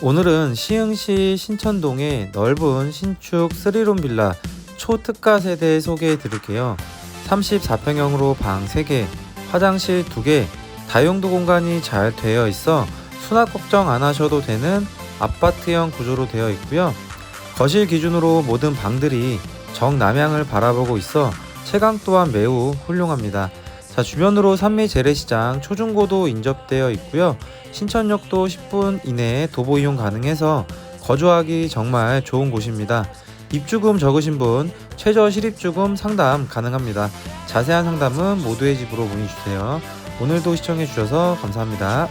오늘은 시흥시 신천동의 넓은 신축 3룸 빌라 초특가 세대 소개해 드릴게요. 34평형으로 방 3개, 화장실 2개, 다용도 공간이 잘 되어 있어 수납 걱정 안 하셔도 되는 아파트형 구조로 되어 있고요. 거실 기준으로 모든 방들이 정남향을 바라보고 있어 채광 또한 매우 훌륭합니다. 자, 주변으로 산미 재래시장 초중고도 인접되어 있고요. 신천역도 10분 이내에 도보 이용 가능해서 거주하기 정말 좋은 곳입니다. 입주금 적으신 분 최저 실입주금 상담 가능합니다. 자세한 상담은 모두의 집으로 문의 주세요. 오늘도 시청해 주셔서 감사합니다.